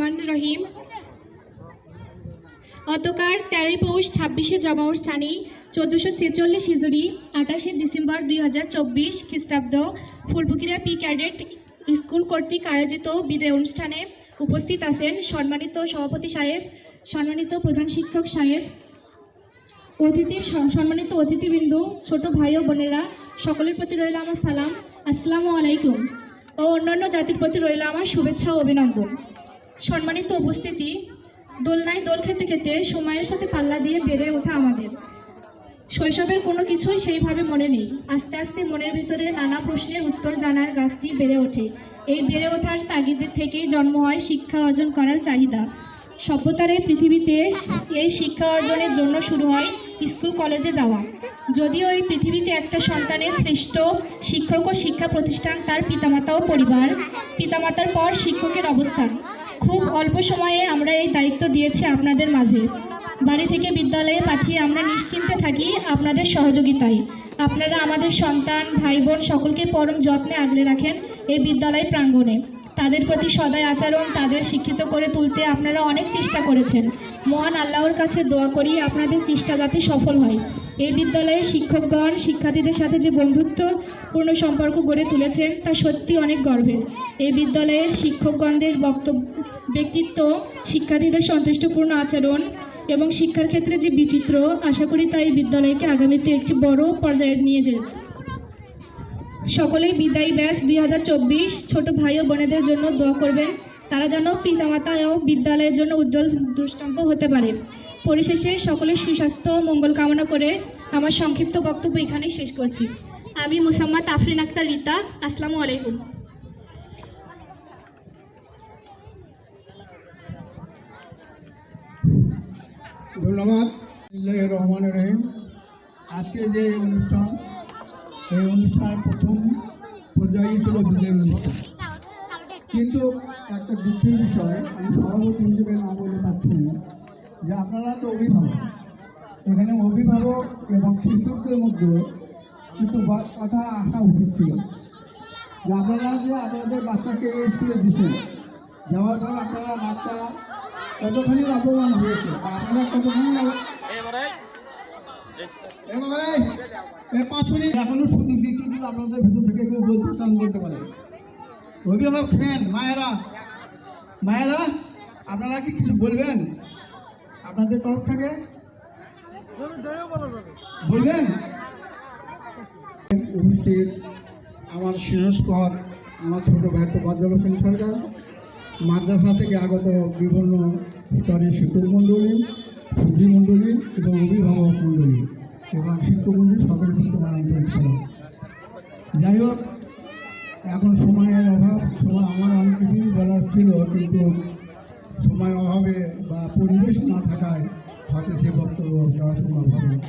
রহমান রহিম। অতকার তেরোই পৌষ ছাব্বিশে জমাউর সানি, চোদ্দোশো ছেচল্লিশ হিজুরি, আঠাশে ডিসেম্বর দুই হাজার চব্বিশ খ্রিস্টাব্দ ফুলপুকিরা পি ক্যাডেট স্কুল কর্তৃক আয়োজিত বিদায় অনুষ্ঠানে উপস্থিত আছেন সম্মানিত সভাপতি সাহেব, সম্মানিত প্রধান শিক্ষক সাহেব, অতিথি সম্মানিত অতিথিবৃন্দ, ছোট ভাই ও বোনেরা, সকলের প্রতি রইল আমার সালাম। আসসালামু আলাইকুম। ও অন্যান্য জাতির প্রতি রইল আমার শুভেচ্ছা ও অভিনন্দন। সম্মানিত উপস্থিতি, দোলনায় দোল খেতে খেতে সময়ের সাথে পাল্লা দিয়ে বেড়ে ওঠা আমাদের। শৈশবের কোনো কিছুই সেইভাবে মনে নেই। আস্তে আস্তে মনের ভিতরে নানা প্রশ্নের উত্তর জানার গাছটি বেড়ে ওঠে। এই বেড়ে ওঠার তাগিদে থেকেই জন্ম হয় শিক্ষা অর্জন করার চাহিদা। সভ্যতার এই পৃথিবীতে এই শিক্ষা অর্জনের জন্য শুরু হয় স্কুল কলেজে যাওয়া। যদিও এই পৃথিবীতে একটা সন্তানের শ্রেষ্ঠ শিক্ষক ও শিক্ষা প্রতিষ্ঠান তার পিতামাতা ও পরিবার। পিতামাতার পর শিক্ষকের অবস্থান। খুব অল্প সময়ে আমরা এই দায়িত্ব দিয়েছি আপনাদের মাঝে। বাড়ি থেকে বিদ্যালয়ে পাঠিয়ে আমরা নিশ্চিন্তে থাকি আপনাদের সহযোগিতায়। আপনারা আমাদের সন্তান ভাই বোন সকলকে পরম যত্নে আগলে রাখেন এই বিদ্যালয় প্রাঙ্গণে। তাদের প্রতি সদায় আচরণ তাদের শিক্ষিত করে তুলতে আপনারা অনেক চেষ্টা করেছেন। মহান আল্লাহর কাছে দোয়া করি আপনাদের চেষ্টা যাতে সফল হয়। এই বিদ্যালয়ে শিক্ষকগণ, শিক্ষার্থীদের সাথে যে বন্ধুত্বপূর্ণ সম্পর্ক গড়ে তুলেছেন, তা সত্যি অনেক গর্বের। এই বিদ্যালয়ের শিক্ষকগণদের বক্তব্য, ব্যক্তিত্ব, শিক্ষার্থীদের সন্তুষ্টপূর্ণ আচরণ এবং শিক্ষার ক্ষেত্রে যে বিচিত্র, আশা করি তাই বিদ্যালয়কে আগামীতে একটি বড় পর্যায়ে নিয়ে যেতে সকলেই বিদায়ী ব্যাস। দুই হাজার চব্বিশ ছোট ভাই ও বোনেদের জন্য দোয়া করবেন। তারা যেন পিতামাতা ও বিদ্যালয়ের জন্য উজ্জ্বল দৃষ্টান্ত হতে পারে। পরিশেষে সকলের সুস্বাস্থ্য মঙ্গল কামনা করে আমার সংক্ষিপ্ত বক্তব্য এখানেই শেষ করছি। আমি মুসাম্মাদ আফরিন আক্তার রিতা, আসসালামু আলাইকুম। রহমান রহিম। আজকে যে অনুষ্ঠান অনুষ্ঠানের প্রথম পর্যায়ে ছিল অনুষ্ঠান। কিন্তু একটা দুঃখের বিষয়, আমি সভাপতি হিসেবে না বলে পাচ্ছি না, যে আপনারা তো অভিভাবক। এখানে অভিভাবক এবং শিক্ষকদের মধ্যে কিন্তু কথা আসা উচিত ছিল। যে আপনারা যে আপনাদের বাচ্চাকে স্কুলে দিচ্ছেন যাওয়ার পর আপনারা বাচ্চা কতখানি লাভবান হয়েছে আপনারা কতখানি এখনও সুযোগ দিচ্ছি কিন্তু আপনাদের ভিতর থেকে কেউ বলতে চান বলতে পারে। অভিভাবক ফ্রেন্ড মায়েরা। মায়েরা, আপনারা কি কিছু বলবেন? আপনাদের তরফ থেকে? বলবেন? উপস্থিত আমার শিরস্কর আমার ছোট ভাই তো বজ্র সরকার। মাদ্রাসা থেকে আগত বিভিন্ন স্তরের শিক্ষক মণ্ডলী, সুধী মণ্ডলী এবং অভিভাবক মণ্ডলী। এবং শিক্ষক মণ্ডলী সকল কিন্তু সালাম যাই হোক এখন সময়ের অভাব, সময় আমার অনেক কিছুই বলার ছিল, কিন্তু সময় অভাবে বা পরিবেশ না থাকায় হয়তো সে বক্তব্য দেওয়া সম্ভব নেই।